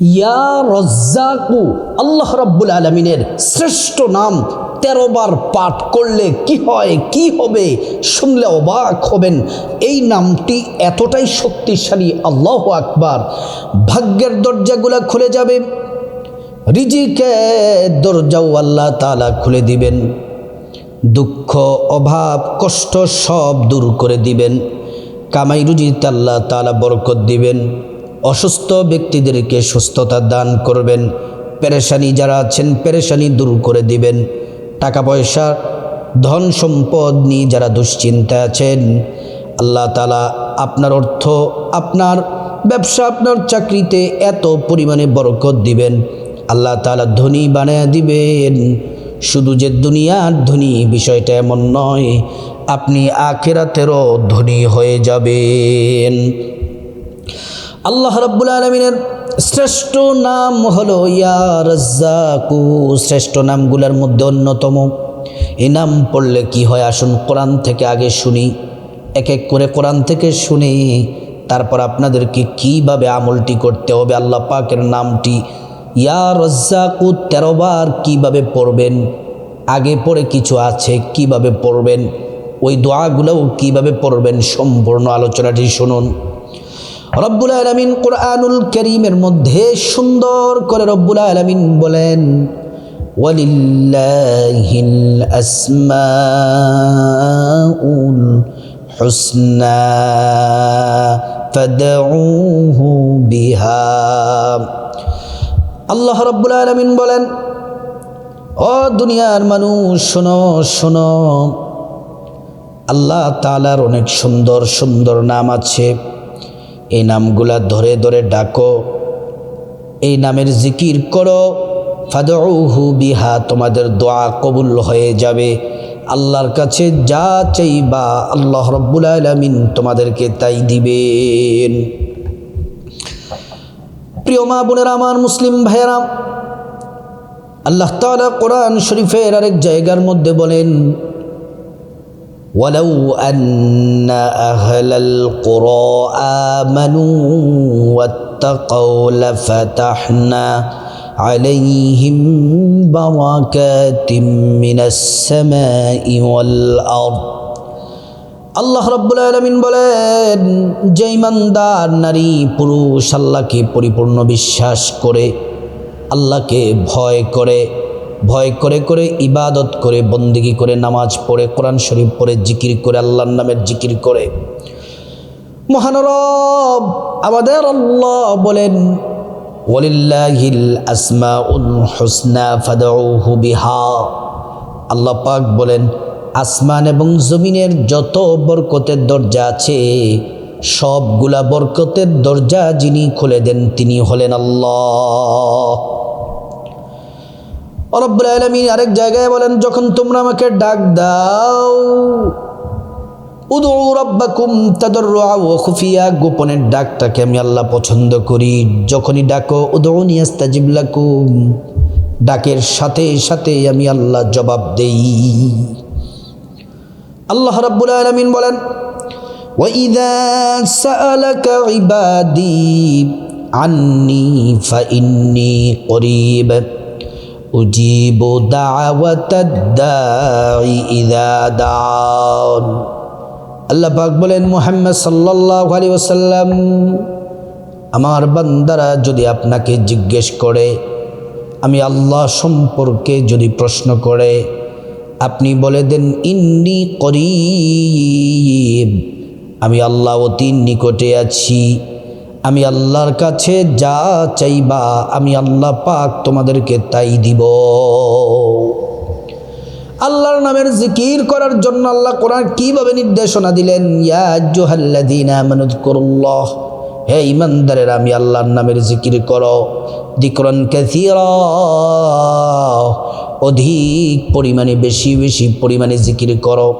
ইয়া রজ্জাকু, আল্লাহ রাব্বুল আলমিনের শ্রেষ্ঠ নাম তেরো বার পাঠ করলে কি হয়, কি হবে, শুনলে অবাক হবেন। এই নামটি এতটাই শক্তিশালী, আল্লাহ আকবার। ভাগ্যের দরজাগুলা খুলে যাবে রিজিকে দরজাও আল্লাহ তালা খুলে দিবেন। দুঃখ, অভাব, কষ্ট সব দূর করে দিবেন। কামাই রুজিতে আল্লাহ তালা বরকত দিবেন। অসুস্থ ব্যক্তিদেরকে সুস্থতা দান করবেন। পেরেশানি যারা আছেন, পেরেশানি দূর করে দিবেন। টাকা পয়সা ধন সম্পদ নিয়ে যারা দুশ্চিন্তায় আছেন, আল্লাহ তালা আপনার অর্থ, আপনার ব্যবসা, আপনার চাকরিতে এত পরিমাণে বরকত দিবেন। আল্লাহ তালা ধনী বানায় দিবেন। শুধু যে দুনিয়ার ধনী বিষয়টা এমন নয়, আপনি আখেরাতেরও ধনী হয়ে যাবেন। আল্লাহ রাব্বুল আলমিনের শ্রেষ্ঠ নাম হলো ইয়া রাজ্জাকু। শ্রেষ্ঠ নামগুলোর মধ্যে অন্যতম। এই নাম পড়লে কি হয়? আসুন কোরআন থেকে আগে শুনি। এক এক করে কোরআন থেকে শুনি। তারপর আপনাদেরকে কীভাবে আমলটি করতে হবে? আল্লাহ পাকের নামটি ইয়া রজ্জাকু তেরোবার কীভাবে পড়বেন? আগে পড়ে কিছু আছে কীভাবে পড়বেন? ওই দোয়াগুলোও কীভাবে পড়বেন? সম্পূর্ণ আলোচনাটি শুনুন। রব্বুল আলমিন কোরআনুল করিমের মধ্যে সুন্দর করে রব্বুল আলমিন বলেন, ওয়ালিল্লাহিল আসমাউল হুসনা, ফাদউহু বিহা। আল্লাহ রব্বুল আলমিন বলেন, ও দুনিয়ার মানুষ, শোনো শোনো, আল্লাহ তালার অনেক সুন্দর সুন্দর নাম আছে। এই নামগুলা ধরে ধরে ডাকো। এই নামের জিকির করো। ফাদহু বিহা, তোমাদের দোয়া কবুল হয়ে যাবে। আল্লাহর কাছে যা চাইবা আল্লাহ রব্বুল আলমিন তোমাদেরকে তাই দিবেন। প্রিয় মা বোনেরা, আমার মুসলিম ভাইয়েরা, আল্লাহ তালা কোরআন শরীফের আরেক জায়গার মধ্যে বলেন ولو أن أهل القرى آمنوا واتقوا لفتحنا عليهم بركات من السماء والأرض আল্লাহ রব্বুল আলমিন বলেন যে ইমানদার নারী পুরুষ আল্লাহকে পরিপূর্ণ বিশ্বাস করে আল্লাহকে ভয় করে ভয় করে করে ইবাদত করে, বন্দিগি করে নামাজ পড়ে, কোরআন শরীফ পড়ে, জিকির করে, আল্লাহর নামের জিকির করে। মহানরব আমাদের আল্লাহ বলেন, ওয়ালিল্লাহিল আসমাউল হুসনা ফাদউহু বিহা। আল্লাহ পাক বলেন, আসমান এবং জমিনের যত বরকতের দরজা আছে, সবগুলা বরকতের দরজা যিনি খুলে দেন, তিনি হলেন আল্লাহ। রব্বুল আলমী আরেক জায়গায় বলেন যখন তোমরা আমাকে ডাক দাও উদু রব্বাকুম তাদররুআ ওয়া খুফিয়া গোপনের ডাকটাকে আমি আল্লাহ পছন্দ করি যখনই ডাকো উদউনি আস্তাজিব লাকুম ডাকের সাথে সাথে আমি আল্লাহ জবাব দেই আল্লাহ রাব্বুল আলামিন বলেন وإذا سألك عبادي عني فإني قريب أجيب دعوة الداعي إذا دعان আল্লাহ পাক বলেন মোহাম্মদ সাল্লাল্লাহু আলাইহি ওয়াসাল্লাম আমার বান্দারা যদি আপনাকে জিজ্ঞেস করে আমি আল্লাহ সম্পর্কে যদি প্রশ্ন করে আপনি বলে দেন ইন্নি করিব আমি আল্লাহ অতি নিকটে আছি আমি আল্লাহর কাছে যা চাইবা আমি আল্লাহ পাক তোমাদেরকে তাই দিব। আল্লাহর নামের জিকির করার জন্য আল্লাহ কোরআন কীভাবে নির্দেশনা দিলেন? ইয়া মানুদকুরুল্লাহ হে ইমানদারের আমি আল্লাহর নামের জিকির করো। দিকরন ক্যাথিরা অধিক পরিমাণে, বেশি বেশি পরিমাণে জিকির করো।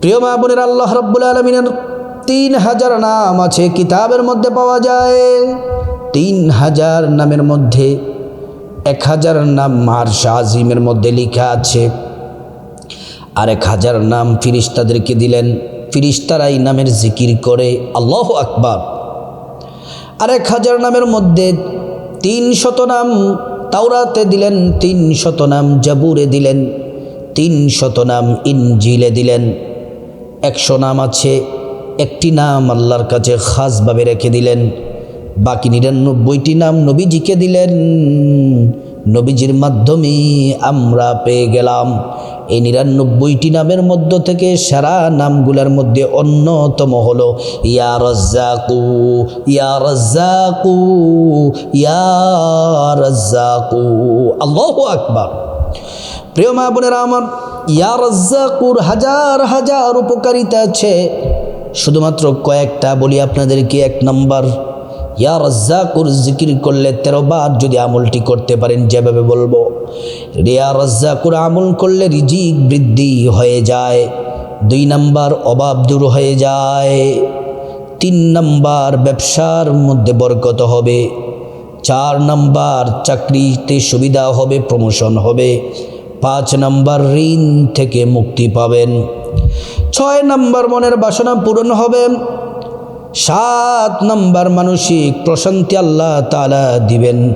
প্রিয় মা বোনের, আল্লাহ রব্বুল আলমিনের তিন হাজার নাম আছে কিতাবের মধ্যে পাওয়া যায়। তিন হাজার নামের মধ্যে এক হাজার নাম মার শাহিমের মধ্যে লেখা আছে। আর এক হাজার নাম ফিরিস্তাদেরকে দিলেন। ফিরিস্তারা এই নামের জিকির করে, আল্লাহ আকবার। এক হাজার নামের মধ্যে তিন শত নাম তাওরাতে দিলেন, তিন শত নাম জাবুরে দিলেন, তিন শত নাম ইনজিলে দিলেন। একশো নাম আছে একটি নাম আল্লাহর কাছে খাসভাবে রেখে দিলেন। বাকি নিরানব্বইটি নাম নবীজিকে দিলেন। নবীজির মাধ্যমে আমরা পেয়ে গেলাম। এই নিরানব্বইটি নামের মধ্য থেকে সারা নামগুলোর মধ্যে অন্যতম হলো, ইয়া রাজ্জাকু, ইয়া আল্লাহু আকবার। প্রিয় মা বোনেরা আমার, ইয়া হাজার হাজার উপকারিতা আছে। শুধুমাত্র কয়েকটা বলি আপনাদেরকে, এক নম্বর, ইয়া রাজ্জাকুর জিকির করলে তেরো বার যদি আমলটি করতে পারেন, যেভাবে বলব। রিয়া রাজ্জাকুর আমল করলে রিজিক বৃদ্ধি হয়ে যায়। দুই নাম্বার, অভাব দূর হয়ে যায়। তিন নাম্বার, ব্যবসার মধ্যে বরকত হবে। চার নাম্বার, চাকরিতে সুবিধা হবে, প্রমোশন হবে। পাঁচ নাম্বার, ঋণ থেকে মুক্তি পাবেন। ছয় নম্বর মনের বাসনা পূরণ হবে। সাত নম্বর মানসিক প্রশান্তি আল্লাহ তালা দিবেন।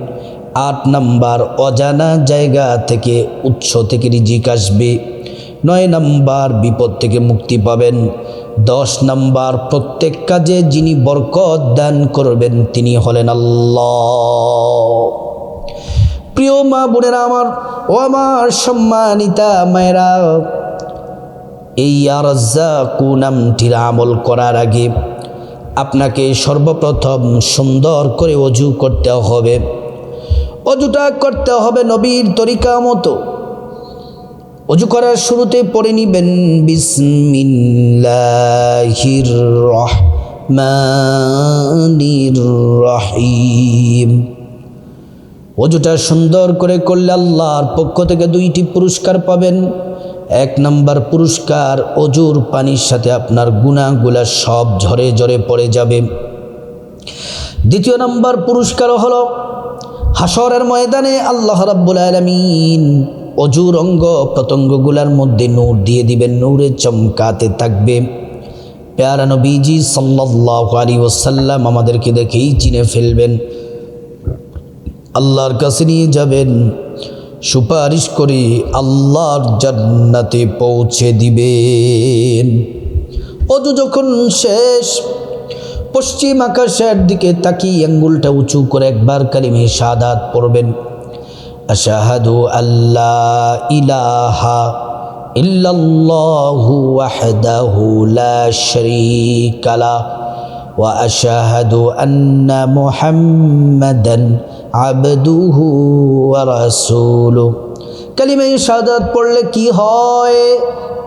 আট নম্বর অজানা জায়গা থেকে উৎস থেকে রিজিক আসবে। নয় নম্বর বিপদ থেকে মুক্তি পাবেন। দশ নম্বর প্রত্যেক কাজে যিনি বরকত দান করবেন, তিনি হলেন আল্লাহ। প্রিয় মা বোনেরা আমার, ও আমার সম্মানিতা মায়েরা এই আরজা কুনামটির আমল করার আগে আপনাকে সর্বপ্রথম সুন্দর করে অজু করতে হবে। অজুটা করতে হবে নবীর তরিকা মতো। অজু করার শুরুতে পড়ে নিবেন, বিসমিল্লাহির রহমানির রহিম। অজুটা সুন্দর করে করলে আল্লাহর পক্ষ থেকে দুইটি পুরস্কার পাবেন। এক নম্বর পুরস্কার অজুর পানির সাথে আপনার গুণাগুলা সব ঝরে ঝরে পড়ে যাবে। দ্বিতীয় নম্বর পুরস্কার হলো হাসরের ময়দানে আল্লাহ রাব্বুল আলমিন অজুর অঙ্গ প্রত্যঙ্গগুলার মধ্যে নূর দিয়ে দিবেন, নূরে চমকাতে থাকবে। পেয়ারা নবীজি সাল্লাহ আলী ওসাল্লাম আমাদেরকে দেখেই চিনে ফেলবেন। আল্লাহর কাছে নিয়ে যাবেন। সুপারিশ করে আল্লাহর জান্নাতে পৌঁছে দিবেন। অজু যখন শেষ, পশ্চিম আকাশের দিকে তাকিয়ে আঙ্গুলটা উঁচু করে একবার কালিমে সাদাত পড়বেন। আশাহাদু আল্লাহ ইলাহা ইল্লাল্লাহু ওয়াহদাহু লা শারীকা লা। আন্না মুহাম্মাদান আবদুহু ওয়া রাসূলুহু কালিমে শাহাদাত পড়লে কি হয়?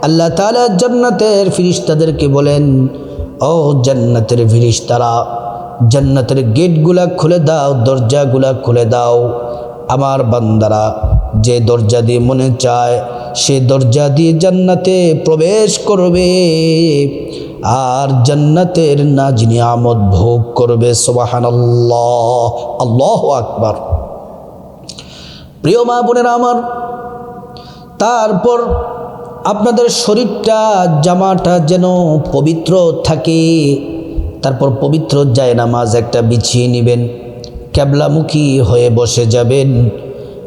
আল্লাহ তাআলা জান্নাতের ফিরিস্তাদেরকে বলেন, ও জান্নাতের ফিরিস্তারা, জান্নাতের গেটগুলা খুলে দাও, দরজাগুলা খুলে দাও। আমার বান্দারা, যে দরজা দিয়ে মনে চায়, সে দরজা দিয়ে জান্নাতে প্রবেশ করবে। আর জান্নাতের নাজনি আমদ ভোগ করবে সোবাহান আল্লাহ আকবার। প্রিয় মা বোনেরা আমার, তারপর আপনাদের শরীরটা, জামাটা যেন পবিত্র থাকে, তারপর পবিত্র যায় নামাজ একটা বিছিয়ে নেবেন, ক্যাবলামুখী হয়ে বসে যাবেন।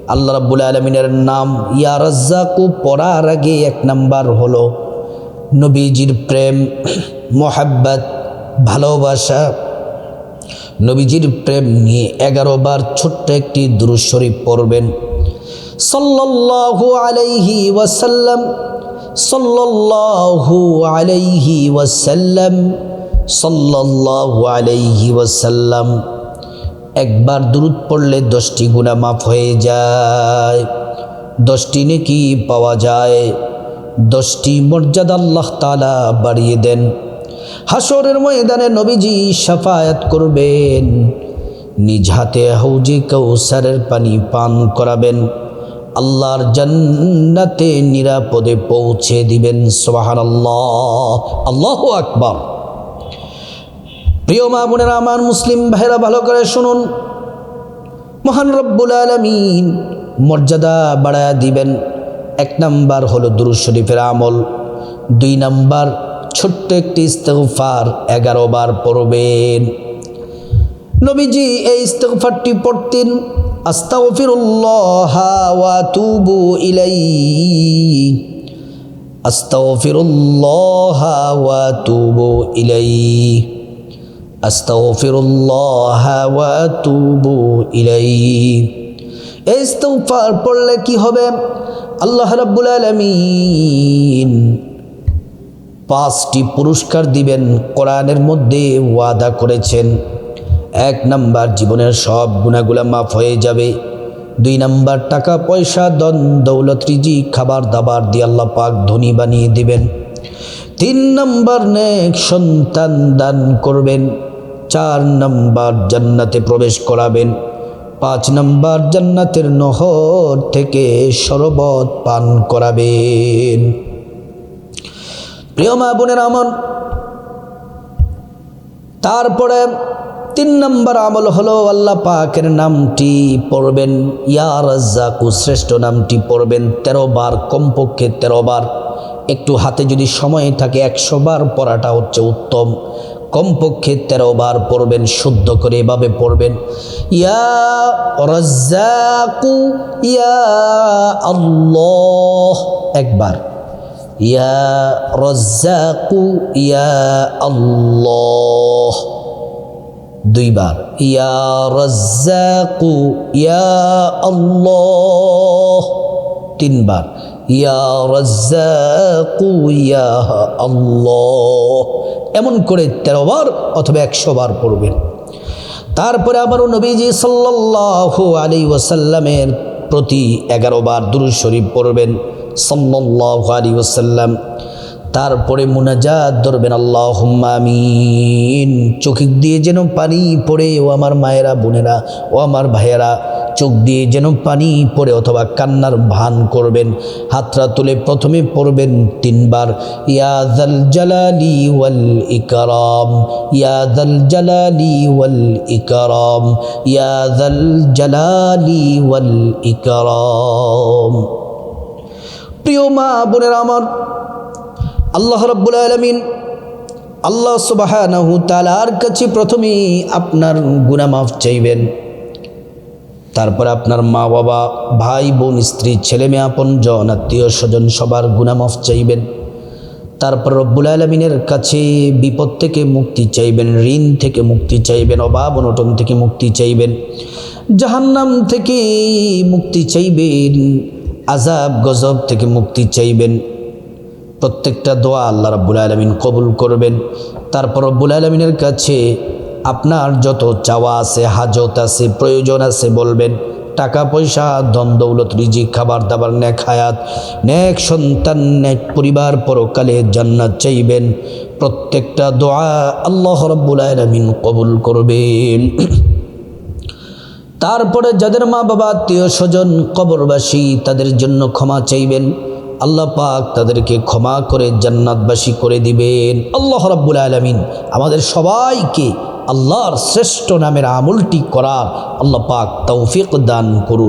আল্লাহ রাব্বুল আলমিনের নাম, ইয়া রাজ্জাকু পড়ার আগে এক নাম্বার হলো নবীজির প্রেম, মোহাব্বত, ভালোবাসা। নবীজির প্রেম নিয়ে এগারো বার ছোট্ট একটি দুরুশরীফ পড়বেন। সাল্লাল্লাহু আলাইহি ওয়াসাল্লাম, সাল্লাল্লাহু আলাইহি ওয়াসাল্লাম, সাল্লাল্লাহু আলাইহি ওয়াসাল্লাম। একবার দূরত পড়লে দশটি গুণা মাফ হয়ে যায়, দশটি নেকি পাওয়া যায়। দশটি মর্যাদা আল্লাহ তালা বাড়িয়ে দেন। হাসরের ময়দানে নবীজি সাফায়াত করবেন। নিজ হাতে হৌজি কৌসারের পানি পান করাবেন। আল্লাহর জান্নাতে নিরাপদে পৌঁছে দিবেন সোহান আল্লাহ আল্লাহ আকবর। প্রিয় মা বোনেরা, আমার মুসলিম ভাইরা ভালো করে শুনুন। মহান রব্বুল আলমিন মর্যাদা বাড়ায়া দিবেন। এক নাম্বার হলো দুরুজ শরীফের আমল। দুই নাম্বার, ছোট্ট একটি ইস্তেগফার এগারো বার পড়বেন। নবীজি এই ইস্তেগফারটি পড়তেন, আস্তাগফিরুল্লাহ ওয়া এই ইস্তেগফার পড়লে কি হবে? আল্লাহ রাব্বুল আলামিন পাঁচটি পুরস্কার দিবেন, কোরআনের মধ্যে ওয়াদা করেছেন। এক নাম্বার, জীবনের সব গুণাগুলা মাফ হয়ে যাবে। দুই নাম্বার, টাকা, পয়সা দন দৌলত রিজি খাবার, দাবার দিয়ে আল্লাহ পাক ধনী বানিয়ে দিবেন। তিন নাম্বার, নেক সন্তান দান করবেন। চার নাম্বার, জান্নাতে প্রবেশ করাবেন। পাঁচ নম্বর জান্নাতের নহর থেকে শরবত পান করাবেন। প্রিয় মা বোনের আমল তারপরে তিন নম্বর আমল হলো আল্লাহ পাকের নামটি পড়বেন, ইয়া রাজ্জাকু শ্রেষ্ঠ নামটি পড়বেন, তেরো বার, কমপক্ষে তেরো বার। একটু হাতে যদি সময় থাকে, একশো বার পড়াটা হচ্ছে উত্তম। কমপক্ষে তেরো বার পড়বেন, শুদ্ধ করে এভাবে পড়বেন। ইয়া ইয়া একবার। ইয়া ইয়া দুইবার। ইয়া ইয়া তিনবার। ইয়া ইয়া আল্লাহ এমন করে তেরো বার অথবা একশো বার পড়বেন। তারপরে আবারও নবীজি সাল্লাল্লাহু আলী ওয়াসাল্লামের প্রতি এগারো বার দুরুদ শরীফ পড়বেন, সাল্লাল্লাহু আলী ওয়াসাল্লাম। তারপরে মুনাজাত ধরবেন আল্লাহ আমিন। চোখ দিয়ে যেন পানি পড়ে, ও আমার মায়েরা, বোনেরা, ও আমার ভাইয়েরা চোখ দিয়ে যেন পানি পড়ে অথবা কান্নার ভান করবেন। হাতরা তুলে প্রথমে পড়বেন তিনবার ইয়াদাল জালালি ওয়াল ইকরাম ইয়াদাল জালালি ওয়াল ইকরাম ইয়াদাল জালালি ওয়াল ইকরাম। প্রিয় মা বোনের আমার, আল্লাহ রব্বুল আলমিন আল্লাহ সুবাহানাহু তালার কাছে প্রথমেই আপনার গুনামাফ চাইবেন। তারপর আপনার মা, বাবা, ভাই, বোন, স্ত্রী, ছেলে মেয়ে, আপন, জন, আত্মীয়, স্বজন সবার গুনামাফ চাইবেন। তারপর রব্বুল আলমিনের কাছে বিপদ থেকে মুক্তি চাইবেন, ঋণ থেকে মুক্তি চাইবেন, অভাব অনটন থেকে মুক্তি চাইবেন, জাহান্নাম থেকে মুক্তি চাইবেন আজাব গজব থেকে মুক্তি চাইবেন। প্রত্যেকটা দোয়া আল্লাহ রাব্বুল আলমিন কবুল করবেন। তারপর রব্বুল আলমিনের কাছে আপনার যত চাওয়া আছে, হাজত আছে, প্রয়োজন আছে বলবেন। টাকা পয়সা, ধন দৌলত রিজি খাবার দাবার, নেক হায়াত, নেক সন্তান, নেক পরিবার পরকালে জান্নাত চাইবেন। প্রত্যেকটা দোয়া আল্লাহ রব্বুল আলমিন কবুল করবেন। তারপরে যাদের মা বাবা আত্মীয় স্বজন কবরবাসী, তাদের জন্য ক্ষমা চাইবেন। আল্লাহ পাক তাদেরকে ক্ষমা করে জান্নাতবাসী করে দিবেন। আল্লাহ রাব্বুল আলমিন আমাদের সবাইকে আল্লাহর শ্রেষ্ঠ নামের আমলটি করার আল্লাহ পাক তৌফিক দান করুন।